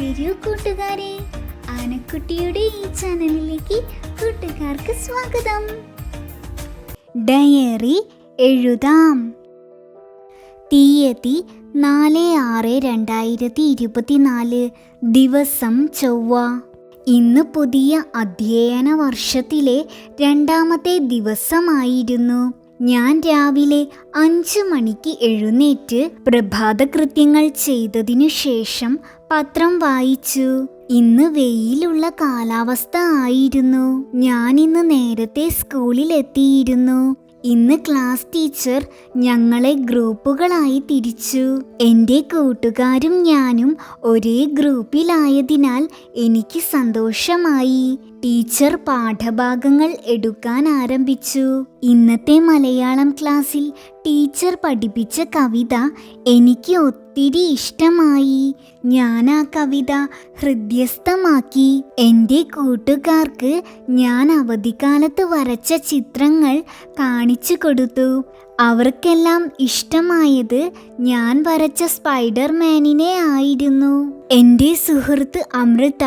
വരൂ കൂട്ടുകാരെ. ആനക്കുട്ടിയുടെ ഈ ചാനലിലേക്ക് കൂട്ടുകാർക്ക് സ്വാഗതം. ഡയറി എഴുതാം. തീയതി നാല് ആറ് രണ്ടായിരത്തി ഇരുപത്തിനാല് ദിവസം ചൊവ്വ. ഇന്ന് പുതിയ അധ്യയന വർഷത്തിലെ രണ്ടാമത്തെ ദിവസമായിരുന്നു. ഞാൻ രാവിലെ അഞ്ചു മണിക്ക് എഴുന്നേറ്റ് പ്രഭാതകൃത്യങ്ങൾ ചെയ്തതിനു ശേഷം പത്രം വായിച്ചു. ഇന്ന് വെയിലുള്ള കാലാവസ്ഥ ആയിരുന്നു. ഞാൻ ഇന്ന് നേരത്തെ സ്കൂളിൽ എത്തിയിരുന്നു. ഇന്ന് ക്ലാസ് ടീച്ചർ ഞങ്ങളെ ഗ്രൂപ്പുകളായി തിരിച്ചു. എന്റെ കൂട്ടുകാരും ഞാനും ഒരേ ഗ്രൂപ്പിലായതിനാൽ എനിക്ക് സന്തോഷമായി. ടീച്ചർ പാഠഭാഗങ്ങൾ എടുക്കാൻ ആരംഭിച്ചു. ഇന്നത്തെ മലയാളം ക്ലാസ്സിൽ ടീച്ചർ പഠിപ്പിച്ച കവിത എനിക്ക് ഒത്തിരി ഇഷ്ടമായി. ഞാൻ ആ കവിത ഹൃദ്യസ്ഥമാക്കി. എന്റെ കൂട്ടുകാർക്ക് ഞാൻ അവധിക്കാലത്ത് വരച്ച ചിത്രങ്ങൾ കാണിച്ചു കൊടുത്തു. അവർക്കെല്ലാം ഇഷ്ടമായത് ഞാൻ വരച്ച സ്പൈഡർമാനിനെ ആയിരുന്നു. എന്റെ സുഹൃത്ത് അമൃത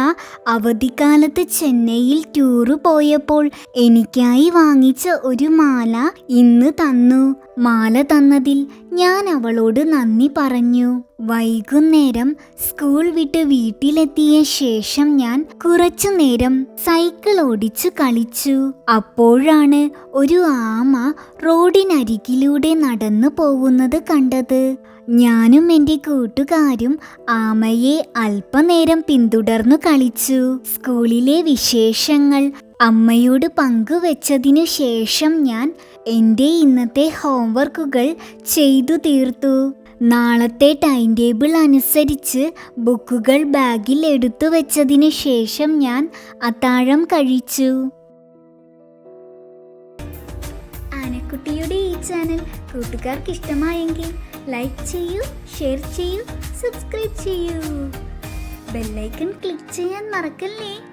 അവധിക്കാലത്ത് ചെന്നൈയിൽ ടൂറ് പോയപ്പോൾ എനിക്കായി വാങ്ങിച്ച ഒരു മാല ഇന്ന് തന്നു. മാല തന്നതിൽ ഞാൻ അവളോട് നന്ദി പറഞ്ഞു. വൈകുന്നേരം സ്കൂൾ വിട്ട് വീട്ടിലെത്തിയ ശേഷം ഞാൻ കുറച്ചു നേരം സൈക്കിൾ ഓടിച്ചു കളിച്ചു. അപ്പോഴാണ് ഒരു ആമ റോഡിനരികിലൂടെ നടന്നു പോകുന്നത് കണ്ടത്. ഞാനും എന്റെ കൂട്ടുകാരും ആമയെ അല്പനേരം പിന്തുടർന്നു കളിച്ചു. സ്കൂളിലെ വിശേഷങ്ങൾ അമ്മയോട് പങ്കുവെച്ചതിനു ശേഷം ഞാൻ എന്റെ ഇന്നത്തെ ഹോംവർക്കുകൾ ചെയ്തു തീർത്തു. നാളത്തെ ടൈം ടേബിൾ അനുസരിച്ച് ബുക്കുകൾ ബാഗിൽ എടുത്തു വെച്ചതിന് ശേഷം ഞാൻ അത്താഴം കഴിച്ചു. ആനക്കുട്ടിയുടെ ഈ ചാനൽ കൂട്ടുകാർക്ക് ഇഷ്ടമായെങ്കിൽ ലൈക്ക് ചെയ്യൂ ഷെയർ ചെയ്യൂ സബ്സ്ക്രൈബ് ചെയ്യൂ. ബെല്ലൈക്കൺ ക്ലിക്ക് ചെയ്യാൻ മറക്കല്ലേ?